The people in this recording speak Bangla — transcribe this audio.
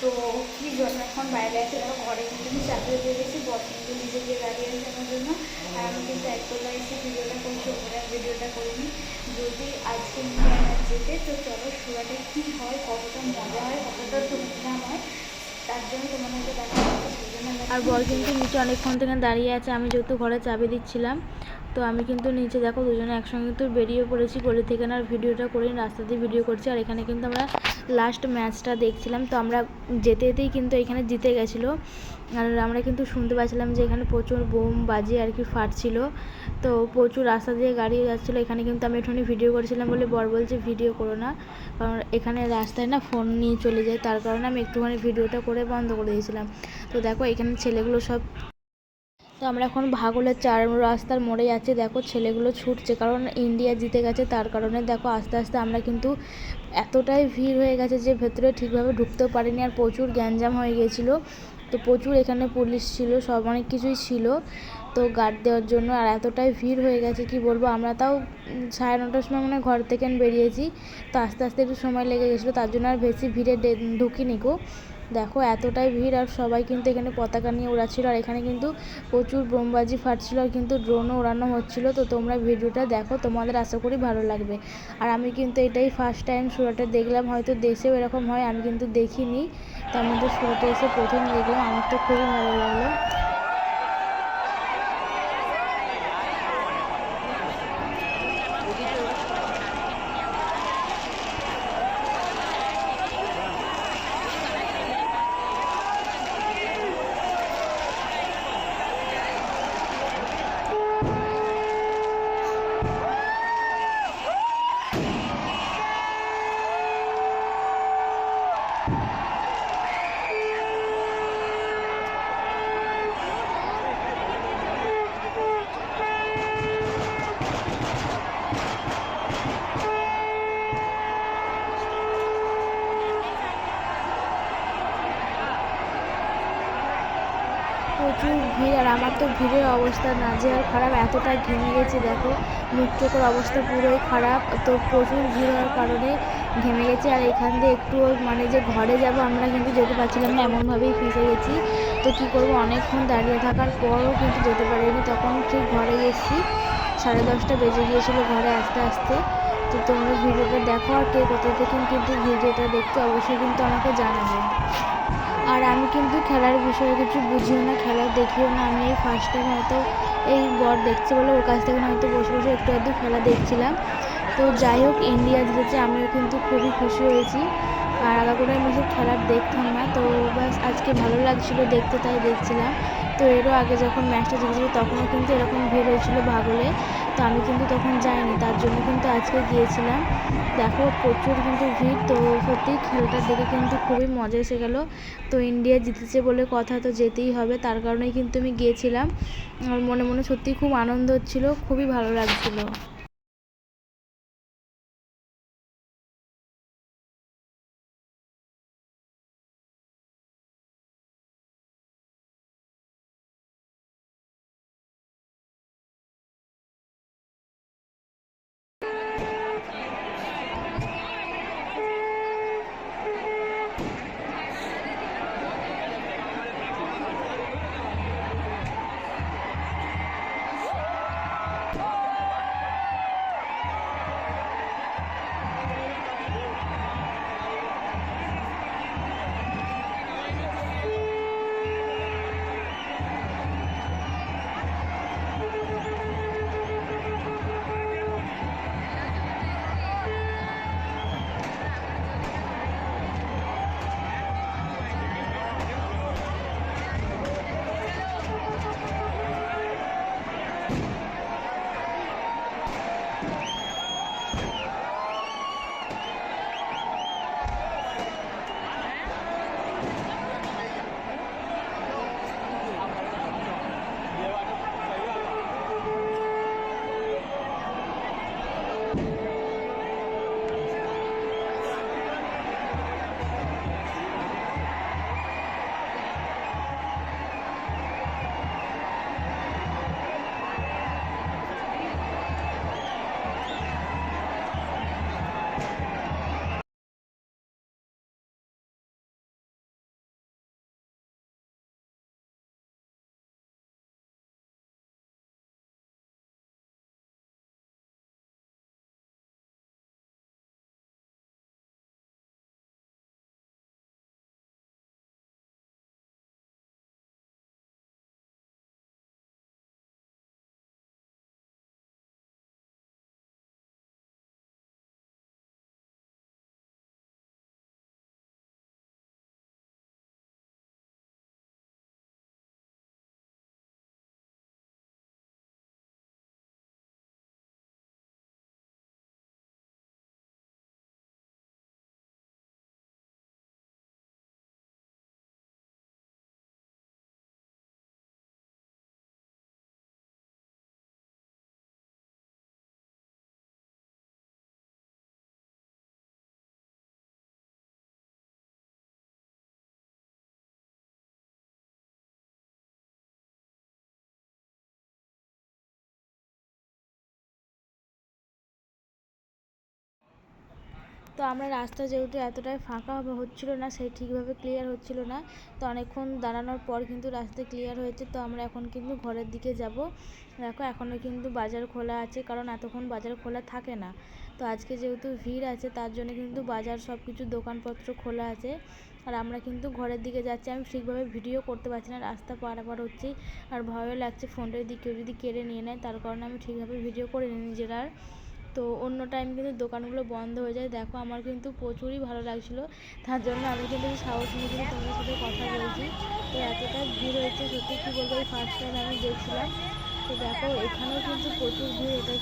তো কি জন্য এখন বাইরে আছে? দেখো, ঘরে কিন্তু আমি চাকরি দিয়ে গেছি বস কিন্তু নিজে গিয়ে দাঁড়িয়ে আছে আমার জন্য আমি কিন্তু একতলা এসে ভিডিওটা করছি আর ভিডিওটা করিনি যদি আজকে নিয়ে আমার যেতে, তো চলো সুরাটে কী হয়, কতটা মজা হয়, কতটা ধুমধাম হয়, তার জন্য তোমাদেরকে দেখা আমি- আর বর কিন্তু নিচে অনেকক্ষণ থেকে দাঁড়িয়ে আছে, আমি যেহেতু ঘরে চাবি দিচ্ছিলাম। তো আমি কিন্তু নিচে দেখো দুজনে একসঙ্গে কিন্তু বেরিয়ে পড়েছি, গলি থেকে না ভিডিওটা করি রাস্তা দিয়ে ভিডিও করছি। আর এখানে কিন্তু আমরা লাস্ট ম্যাচটা দেখছিলাম, তো আমরা যেতে যেতেই কিন্তু এখানে জিতে গেছিল। আর আমরা কিন্তু শুনতে পাচ্ছিলাম যে এখানে প্রচুর বোম বাজি আর কি ফাটছিল। তো প্রচুর রাস্তা দিয়ে গাড়ি যাচ্ছিল, এখানে কিন্তু আমি একটুখানি ভিডিও করেছিলাম বলে বর বলছে ভিডিও করো না। কারণ এখানে রাস্তায় না ফোন নিয়ে চলে যায়, তার কারণে আমি একটুখানি ভিডিওটা করে বন্ধ করে দিয়েছিলাম। তো দেখো এখানে ছেলেগুলো সব তো আমরা এখন ভাগলের চার রাস্তার মোড়ে যাচ্ছি। দেখো ছেলেগুলো ছুটছে, কারণ ইন্ডিয়া জিতে গেছে, তার কারণে দেখো আস্তে আস্তে আমরা কিন্তু এতটাই ভিড় হয়ে গেছে যে ভেতরে ঠিকভাবে ঢুকতেও পারিনি আর প্রচুর গ্যাঞ্জাম হয়ে গিয়েছিল। তো প্রচুর এখানে পুলিশ ছিল, সব অনেক কিছুই ছিল তো গার্ড দেওয়ার জন্য আর এতটাই ভিড় হয়ে গেছে কি বলব? আমরা তাও সাড়ে নটার সময় মানে ঘর থেকে বেরিয়েছি। তো আস্তে আস্তে একটু সময় লেগে গেছিল, তার জন্য আর বেশি ভিড়ে ঢুকিনি গো। দেখো, এতটাই ভিড় আর সবাই কিন্তু এখানে পতাকা নিয়ে উড়াচ্ছিল। আর এখানে কিন্তু প্রচুর বোমবাজি ফাটছিল আর কিন্তু ড্রোনও ওড়ানো হচ্ছিল। তো তোমরা ভিডিওটা দেখো, তোমাদের আশা করি ভালো লাগবে। আর আমি কিন্তু এটাই ফার্স্ট টাইম সুরাটে দেখলাম। হয়তো দেশেও এরকম হয়, আমি কিন্তু দেখিনি। তার মধ্যে সুরাটে এসে প্রথম দেখলাম, আমার তো খুবই ভালো লাগল। আমার তো ভিড়ের অবস্থা না নাজেহাল খারাপ, এতটা ঘেমে গেছি, দেখো। মুখ চোখের অবস্থা পুরোই খারাপ, তো প্রচুর ভিড় হওয়ার কারণে ঘেমে গেছি। আর এখান দিয়ে একটু মানে যে ঘরে যাব, আমরা কিন্তু যেতে পারছিলাম না, এমনভাবেই ফেঁসে গেছি। তো কী করব, অনেকক্ষণ দাঁড়িয়ে থাকার পরও কিন্তু যেতে পারিনি। তখন ঠিক ঘরে এসেছি, সাড়ে দশটা বেজে গিয়েছিল ঘরে আস্তে আস্তে। তো তোমরা ভিডিওটা দেখো আর কে কোথা থেকে কিন্তু ভিডিওটা দেখতে, অবশ্যই কিন্তু আমাকে জানাবে। আর আমি কিন্তু খেলার বিষয়ে কিছু বুঝিও না, খেলা দেখিও না। আমি এই ফার্স্ট টাইম হয়তো এই বর দেখছি বলে ওর কাছ থেকে হয়তো বসে বসে একটু আধটু খেলা দেখছিলাম। তো যাই হোক, ইন্ডিয়া জিতেছে, আমিও কিন্তু খুবই খুশি হয়েছি। আর আগাগোড়া আমি এসব খেলার দেখতাম না, তো বাস আজকে ভালো লাগছিল দেখতে, তাই দেখছিলাম। তো এরও আগে যখন ম্যাচটা জিতেছিল তখনও কিন্তু এরকম ভিড় হয়েছিল ভাগলে। তো আমি কিন্তু তখন যাইনি, তার জন্য কিন্তু আজকে গিয়েছিলাম। দেখো প্রচুর কিন্তু ভিড়, তো সত্যি খেলাটা দেখে কিন্তু খুবই মজা এসে গেল। তো ইন্ডিয়া জিতেছে বলে কথা তো যেতেই হবে, তার কারণেই কিন্তু আমি গিয়েছিলাম। আমার মনে মনে সত্যিই খুব আনন্দ হচ্ছিল, খুবই ভালো লাগছিল। তো আমরা রাস্তা যেহেতু এতটাই ফাঁকা হচ্ছিল না, সেই ঠিকভাবে ক্লিয়ার হচ্ছিল না। তো অনেকক্ষণ দাঁড়ানোর পর কিন্তু রাস্তা ক্লিয়ার হয়েছে, তো আমরা এখন কিন্তু ঘরের দিকে যাব। দেখো এখনও কিন্তু বাজার খোলা আছে, কারণ এতক্ষণ বাজার খোলা থাকে না। তো আজকে যেহেতু ভিড় আছে, তার জন্য কিন্তু বাজার সব কিছু দোকানপত্র খোলা আছে। আর আমরা কিন্তু ঘরের দিকে যাচ্ছি, আমি ঠিকভাবে ভিডিও করতে পারছি না, রাস্তা পারাপার হচ্ছি। আর ভয়ও লাগছে, ফোনটা যদি কেউ যদি কেড়ে নিয়ে নেয়, তার কারণে আমি ঠিকভাবে ভিডিও করিনি নিজের আর। তো অন্য টাইম কিন্তু দোকানগুলো বন্ধ হয়ে যায়। দেখো, আমার কিন্তু প্রচুরই ভালো লাগছিল। তার জন্য আমি কিন্তু সাহস নিয়ে কিন্তু তোমাদের সাথে কথা বলছি। তো এতটা ভিড় হয়েছে, সত্যি কী বলব, এই ফার্স্ট টাইম আমি দেখছিলাম। তো দেখো, এখানেও কিন্তু প্রচুর ভিড়, এটা